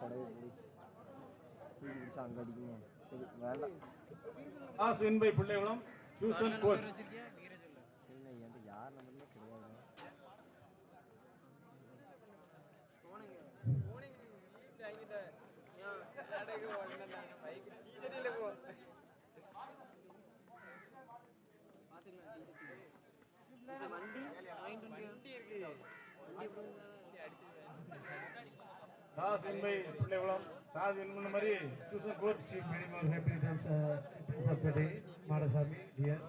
படகு போய் தூக்கி பிடிச்சி அங்கே அடிக்குமா சரி வேண்டாம். Toss win by tuition coach ராஸ் இன்பை பிள்ளைகுளம் ராஸ் இன்பு மாதிரி சூசன் கோட் Sri minimum happy times சப்தடி Madasami dear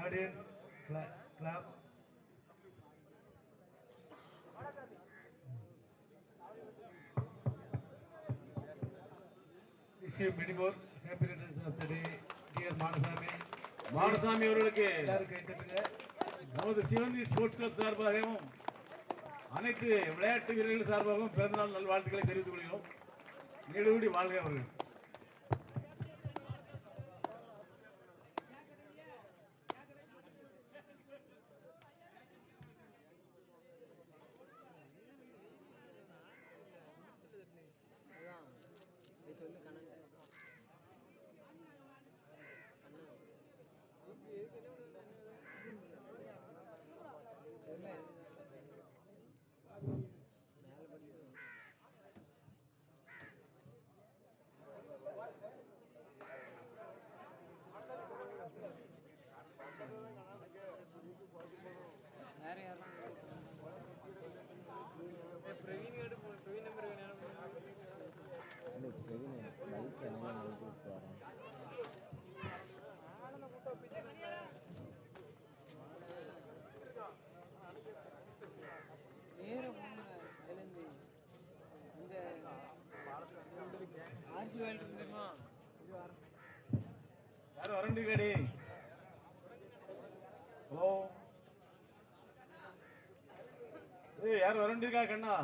audience clap This is many more happy returns of the day, dear Manasami. Madasami அவர்களுக்கு. நமது சிவந்தி ஸ்போர்ட்ஸ் கிளப் சார்பாகவும் அனைத்து விளையாட்டு வீரர்கள் சார்பாகவும் பிறந்தநாள் நல்வாழ்த்துக்களை தெரிவித்துக் கொள்கிறோம் நெடுகுடி வாழ்க அவர்கள் யாரும் கடி ஹலோ? ஏ யார் வரண்டிருக்கா கண்ணா?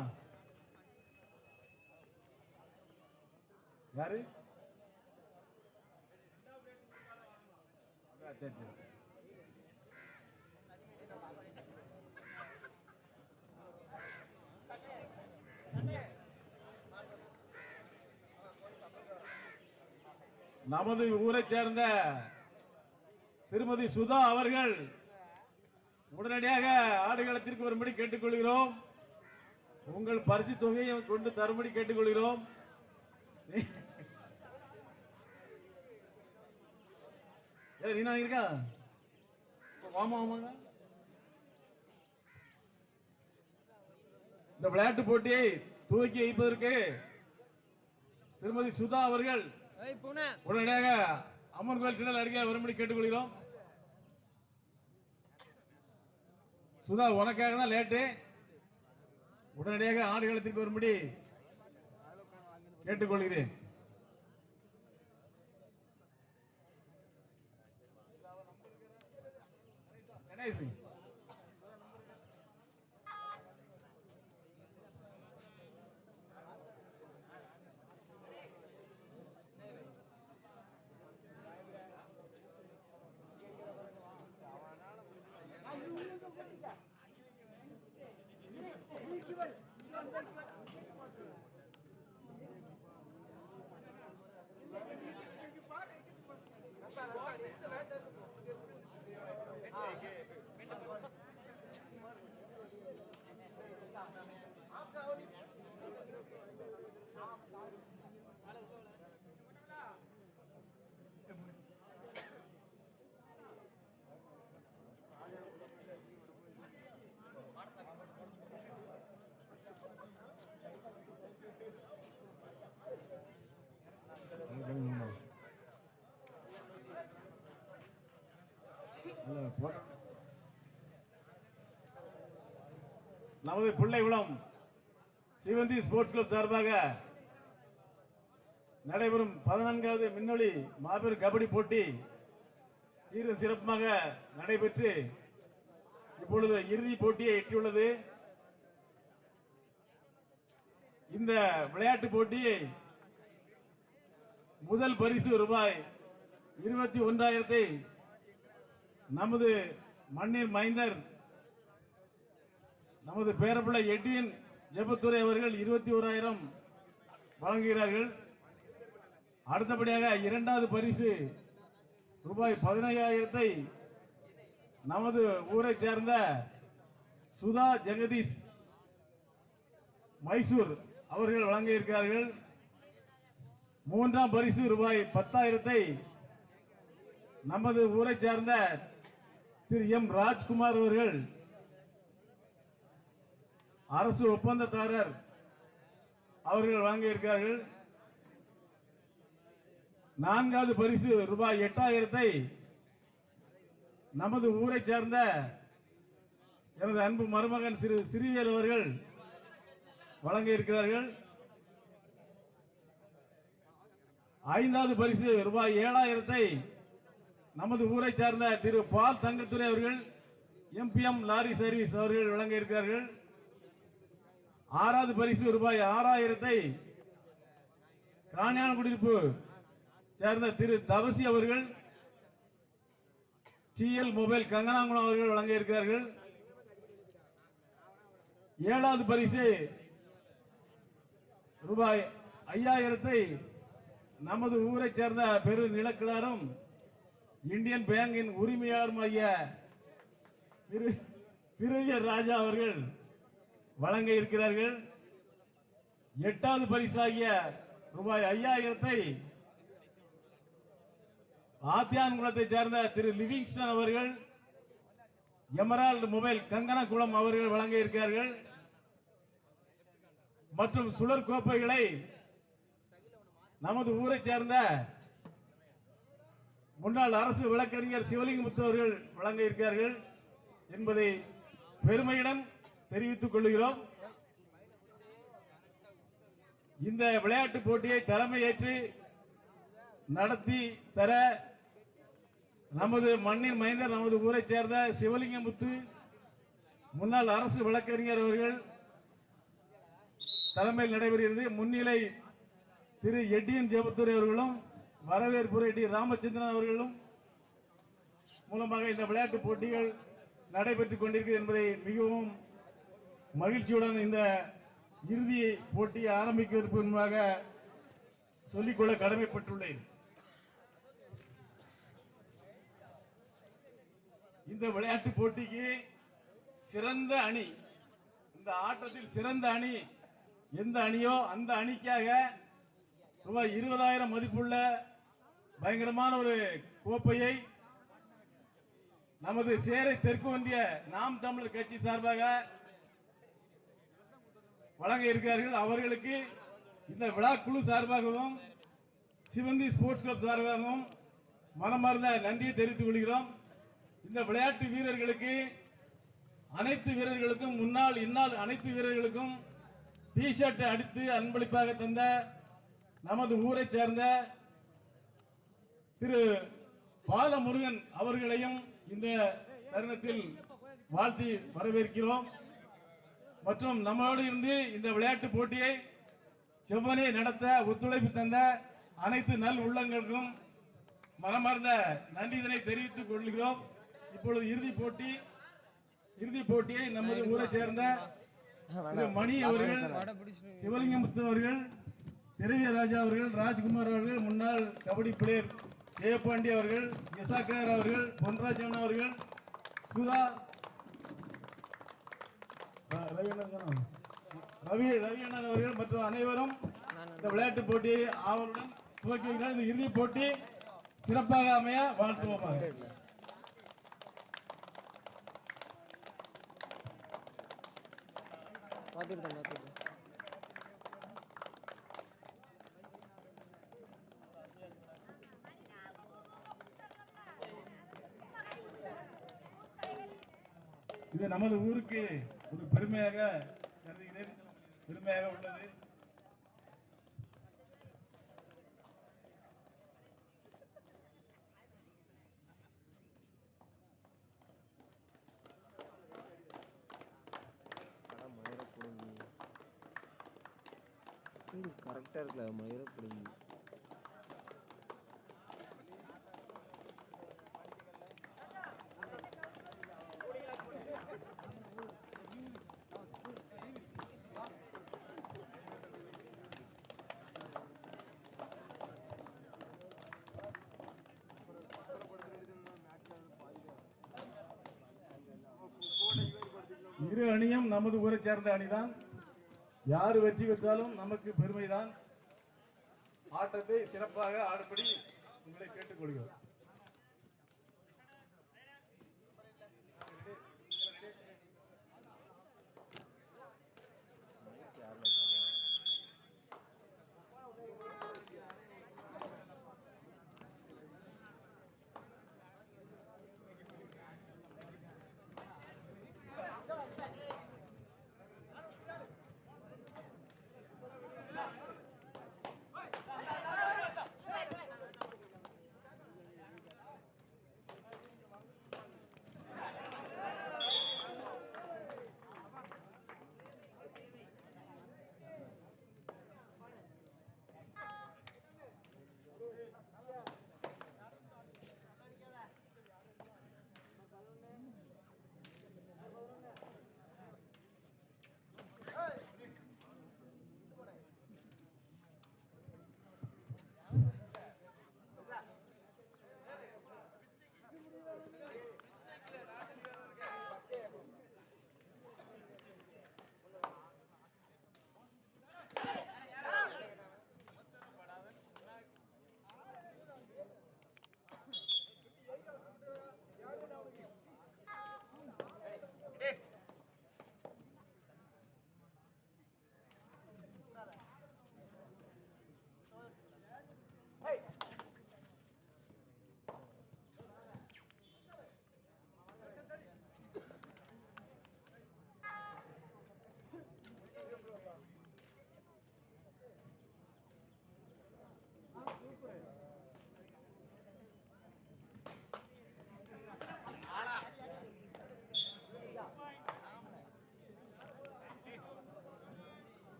யாரு? சரி சரி. நமது ஊரை சேர்ந்த திருமதி சுதா அவர்கள் உடனடியாக ஆடுகளத்திற்கு வரும்படி கேட்டுக்கொள்கிறோம். உங்கள் பரிசு தொகையை கொண்டு தரும்படி கேட்டுக்கொள்கிறோம். ஏ, நீனா இருக்கா? ஆமா ஆமாங்க இந்த விளையாட்டு போட்டியை துவக்கி வைப்பதற்கு திருமதி சுதா அவர்கள் உடனடியாக அம்மன் கோயில் சின்ன அருகே வரும்படி கேட்டுக்கொள்கிறோம். சுதா உனக்காக தான் லேட்டு. உடனடியாக ஆடு காலத்திற்கு வரும்படி கேட்டுக்கொள்கிறேன். கணேஷ். நமது பிள்ளைகுளம் சிவந்தி ஸ்போர்ட்ஸ் கிளப் சார்பாக நடைபெறும் பதினான்காவது மின்னொளி மாபெரும் கபடி போட்டி சீரும் சிறப்பாக நடைபெற்று இப்பொழுது இறுதி போட்டியை எட்டியுள்ளது. இந்த விளையாட்டு போட்டியை முதல் பரிசு ரூபாய் இருபத்தி ஒன்றாயிரத்தை நமது மண்ணின் மைந்தர் நமது பேரப்பிள்ளை எட்டியின் ஜெபத்துறை அவர்கள் இருபத்தி ஓராயிரம் வழங்குகிறார்கள். அடுத்தபடியாக இரண்டாவது பரிசு ரூபாய் பதினையாயிரத்தை நமது ஊரை சேர்ந்த சுதா ஜெகதீஷ் மைசூர் அவர்கள் வழங்க இருக்கிறார்கள் மூன்றாம் பரிசு ரூபாய் பத்தாயிரத்தை நமது ஊரை சார்ந்த திரு எம் ராஜ்குமார் அவர்கள் அரசு ஒப்பந்ததாரர் அவர்கள் வழங்க இருக்கிறார்கள் நான்காவது பரிசு ரூபாய் எட்டாயிரத்தை நமது ஊரை சேர்ந்த எனது அன்பு மருமகன் சிறு சிறிவேல் அவர்கள் வழங்க இருக்கிறார்கள் ஐந்தாவது பரிசு ரூபாய் ஏழாயிரத்தை நமது ஊரை சார்ந்த திரு பால் தங்கத்துறை அவர்கள் எம்பிஎம் லாரி சர்வீஸ் அவர்கள் வழங்க இருக்கிறார்கள். ஆறாவது பரிசு ரூபாய் ஆறாயிரத்தை காணியான குடியிருப்பு சேர்ந்த திரு தவசி அவர்கள் டிஎல் மொபைல் கங்கனாங்குளம் அவர்கள் வழங்க இருக்கிறார்கள். ஏழாவது பரிசு ரூபாய் ஐயாயிரத்தை நமது ஊரை சேர்ந்த பெரு நிலக்கிழாரும் இந்தியன் பேங்கின் உரிமையாளருமாகிய திரு திருவியர் ராஜா அவர்கள் வழங்க இருக்கிறார்கள். எட்டாவது பரிசாகிய ரூபாய் ஐயாயிரத்தை ஆத்தியான்குளத்தை சேர்ந்த திரு லிவிங்ஸ்டன் அவர்கள் எமரால்டு மொபைல் கங்கனகுளம் அவர்கள் வழங்க இருக்கிறார்கள். மற்றும் சுழற் கோப்பைகளை நமது ஊரை சேர்ந்த முன்னாள் அரசு வழக்கறிஞர் சிவலிங்கமுத்து அவர்கள் வழங்க இருக்கிறார்கள் என்பதை பெருமையுடன் தெரிவித்துக் கொள்கிறோம். இந்த விளையாட்டு போட்டியை தலைமையேற்று நடத்தி தர நமது மண்ணின் மைந்தர் நமது ஊரை சேர்ந்த சிவலிங்கமுத்து முன்னாள் அரசு வழக்கறிஞர் அவர்கள் தலைமையில் நடைபெறுகிறது. முன்னிலை திரு எட்டியன் ஜெபத்துறை அவர்களும் வரவேற்புரை டி. ராமச்சந்திரன் அவர்களும் மூலமாக இந்த விளையாட்டு போட்டிகள் நடைபெற்றுக் கொண்டிருக்கிறது என்பதை மிகவும் மகிழ்ச்சியுடன் இந்த இறுதி போட்டியை ஆரம்பிக்கிறதுக்கு முன்பாக சொல்லிக்கொள்ள கடமைப்பட்டுள்ளேன். இந்த விளையாட்டு போட்டிக்கு சிறந்த அணி இந்த ஆட்டத்தில் சிறந்த அணி எந்த அணியோ அந்த அணிக்காக ரூபாய் இருபதாயிரம் மதிப்புள்ள பயங்கரமான ஒரு கோப்பையை நமது சேரை தெற்கு ஒன்றிய நாம் தமிழர் கட்சி சார்பாக வழங்க இருக்கிறார்கள். அவர்களுக்கு இந்த விழா குழு சார்பாகவும் சிவந்தி ஸ்போர்ட்ஸ் கிளப் சார்பாகவும் மனமார்ந்த நன்றியை தெரிவித்துக் கொள்கிறோம். இந்த விளையாட்டு வீரர்களுக்கு அனைத்து வீரர்களுக்கும் முன்னாள் இந்நாள் அனைத்து வீரர்களுக்கும் டி ஷர்ட் அடித்து அன்பளிப்பாக தந்த நமது ஊரை சேர்ந்த திரு பாலமுருகன் அவர்களையும் இந்த தருணத்தில் வாழ்த்தி வரவேற்கிறோம். மற்றும் நம்மோடு இருந்து இந்த விளையாட்டு போட்டியை செவ்வனே நடத்த ஒத்துழைப்பு தந்த அனைத்து நல் உள்ளங்களுக்கும் மனமார்ந்த நன்றிதனை தெரிவித்துக் கொள்கிறோம். இப்பொழுது இறுதி போட்டி இறுதி போட்டியை நமது ஊரை சேர்ந்த மணி அவர்கள் சிவலிங்கமுத்து அவர்கள் திரவிய ராஜா அவர்கள் ராஜ்குமார் அவர்கள் முன்னாள் கபடி பிளேயர் ஜெயபாண்டி அவர்கள் எசாக்கர் அவர்கள் பொன்ராஜன் அவர்கள் சுதா ரவி ரவியண்ணன் அவர்கள் மற்றும் அனைவரும் இந்த விளையாட்டு போட்டியை ஆவலுடன் துவக்கி வைக்கிறார். இந்த இறுதிப் போட்டி சிறப்பாக அமைய வாழ்த்துவோமாக. பார்த்துக்கிட்டேன் பார்த்துக்கிட்டேன். இது நமது ஊருக்கு ஒரு பெருமையாக கருதுகிறேன். பெருமையாக உள்ளது. இரு அணியும் நமது ஊரை சேர்ந்த அணிதான். யார் வெற்றி பெற்றாலும் நமக்கு பெருமைதான். ஆட்டத்தை சிறப்பாக ஆடும்படி உங்களை கேட்டுக்கொள்கிறோம்.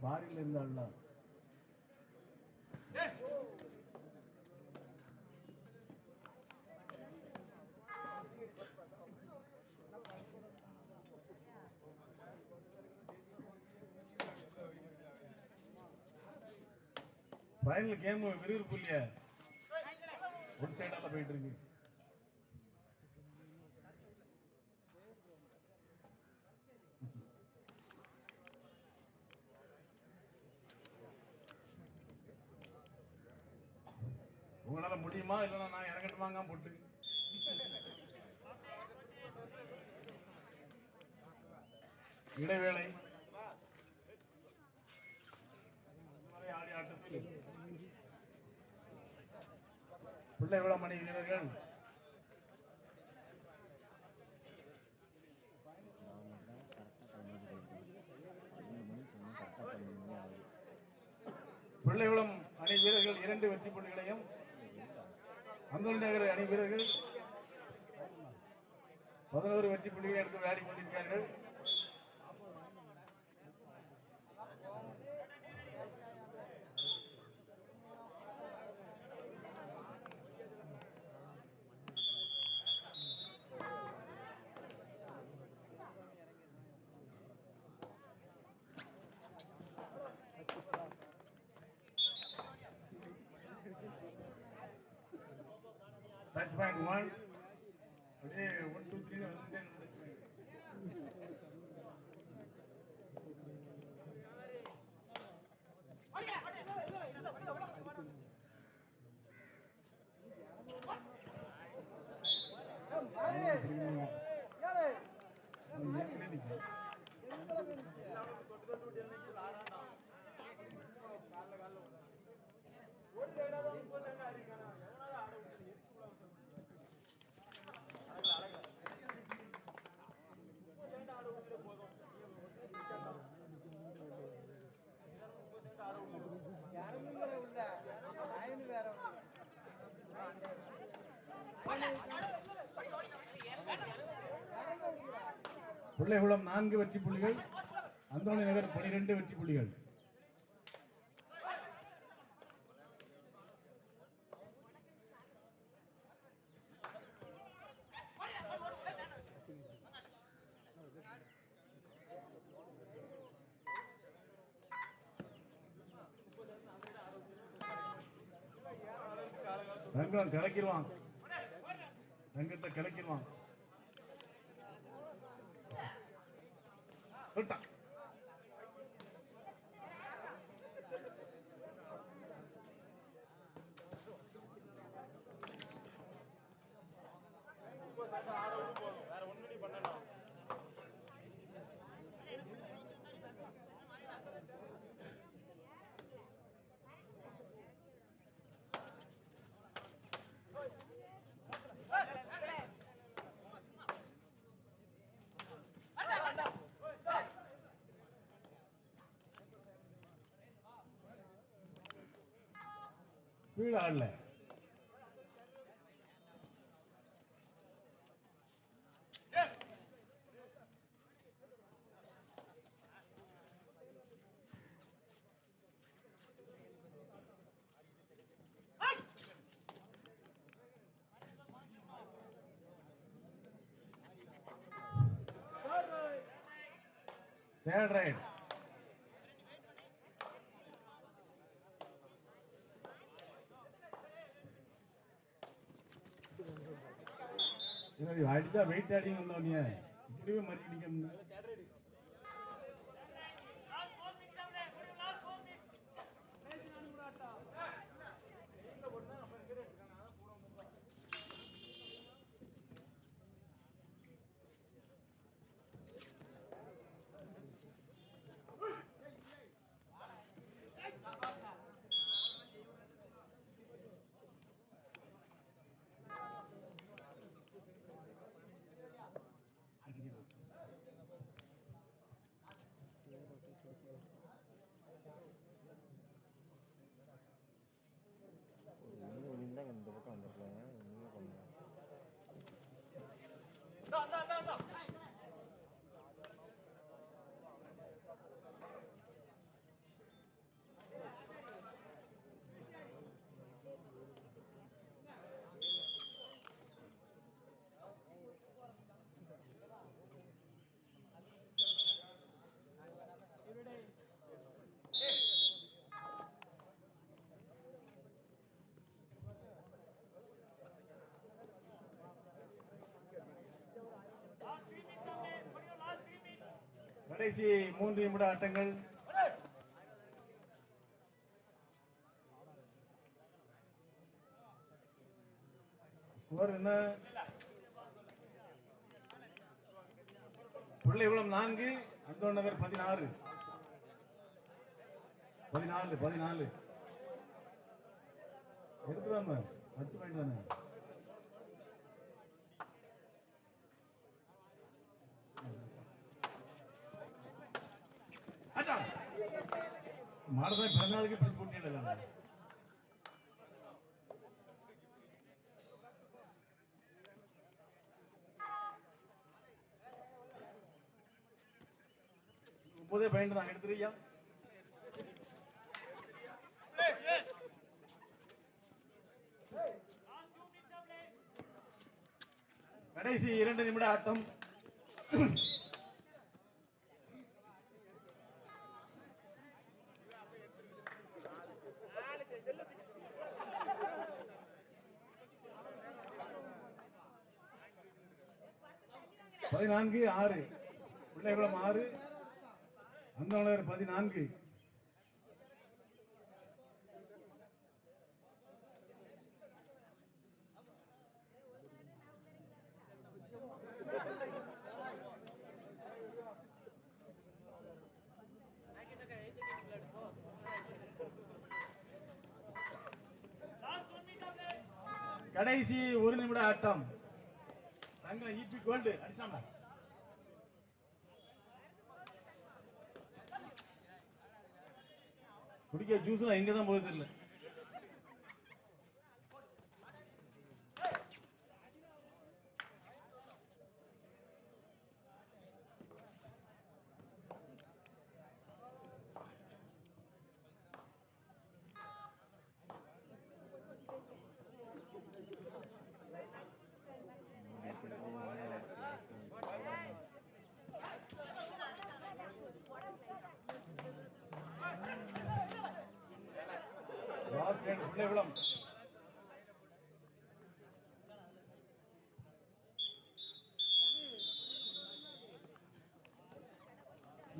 பாரியில் இருந்தாள்ல ஃபைனல் கேம் விறுவிறுப்பு இல்லையா? ஒரு சைடால போயிட்டு இருக்கு உங்களால முடியுமா இல்லைன்னா நான் இறங்கட்டுமாங்க போட்டு இடைவேளை இதுவரை ஆடிய ஆட்டத்தில் பிள்ளை மணி வீரர்கள்? பிள்ளைகுளம் அணி வீரர்கள் இரண்டு வெற்றி புள்ளிகளையும் அந்தோணி நகர் அணி வீரர்கள் பதினோரு வெற்றி புள்ளிகளை எடுத்து விளையாடி கொண்டிருக்கிறார்கள். பிள்ளைகுளம் நான்கு வெற்றி புள்ளிகள். அந்தோணி நகர் பனிரெண்டு வெற்றி புள்ளிகள். தங்கம் கலக்கிடுவான். தங்கத்தை கலக்கிடுவான். வீடு ஆடல. தேர்ட் ரைட் அடிச்சா வெயிட் அடிங்க வந்தவங்க இப்படியே முடியாது கடைசி மூன்று நிமிட ஆட்டங்கள். ஸ்கோர் என்ன? பிள்ளைகுளம் நான்கு. அந்தோன் நகர் பதினாறு. பதினாலு பதினாலு. எடுத்துடாம. பத்து பாயிண்ட் தானே. மாடதான் பிறந்த நாளுக்கு பிரிச்சு போட்டிடல முப்பதே பாயிண்ட் தான் எடுத்துறியா கடைசி இரண்டு நிமிட ஆட்டம். பதினான்கு ஆறு. பிள்ளைகுளம் ஆறு அந்தவனர் பதினான்கு. கடைசி ஒரு நிமிட ஆட்டம். தங்க ஈபி கோல்டு அடிச்சாமா குடிக்க ஜூஸ்லாம் எங்க தான் போகுது இல்லை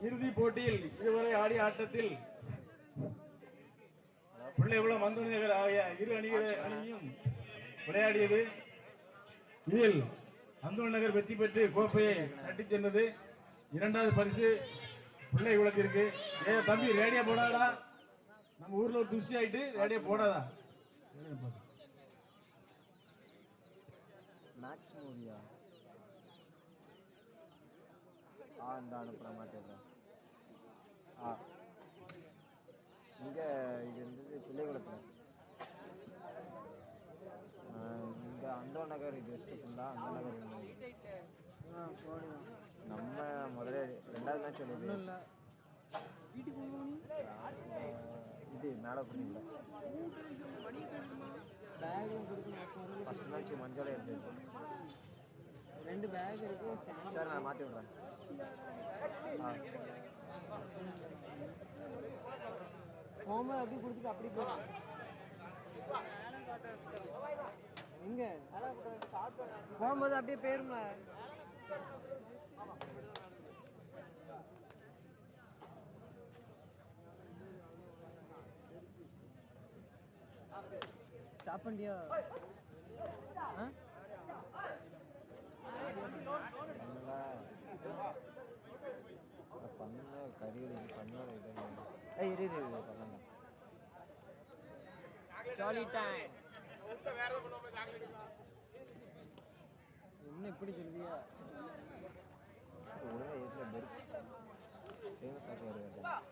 இறுதி போட்டியில் இதுவரை ஆடிய ஆட்டத்தில் பிள்ளைகுளம் மந்துநகர் ஆகிய இரு அணிகள் அணியும் விளையாடியது. இதில் அந்தோன் நகர் வெற்றி பெற்று கோப்பையை தட்டிச் சென்றது. இரண்டாவது பரிசு பிள்ளை குளத்திற்கு ஏ தம்பி ரேடியோ போடாடா. நம்ம ஊர்ல ஒரு துஷ்டி ஆயிட்டு ரேடியோ போடாதா? மேக்ஸ் மூவியா ஆ? இந்த அனுப்புகிற மாட்டேன் ஆ. இங்கே இது இருந்தது பிள்ளைகுளத்தில். இங்கே அந்தோ நகர் இது வெஸ்ட்டு ஃபுல்லாக அந்த நகர் நம்ம முதல்ல ரெண்டாவது மேட்ச் எழுதி இது மேலே புரியல ஃபஸ்ட் மேட்ச் மஞ்சளே இருந்தது. ரெண்டு பேக் இருக்கு ஸ்கேன் சார் நான் மாற்றி விட்றேன். போகும்போது அப்படியே கொடுத்துட்டு அப்படி போகலாம் எங்க? போகும்போது அப்படியே போயிருங்க ஸ்டாப் பண்ணிட்டியா ஆ? பண்ணல பண்ண கறியில் இது இரு இரு என்ன இப்படி சொல்லுதியா ஒழுங்காக பெரு ஃபேமஸ் வருவார்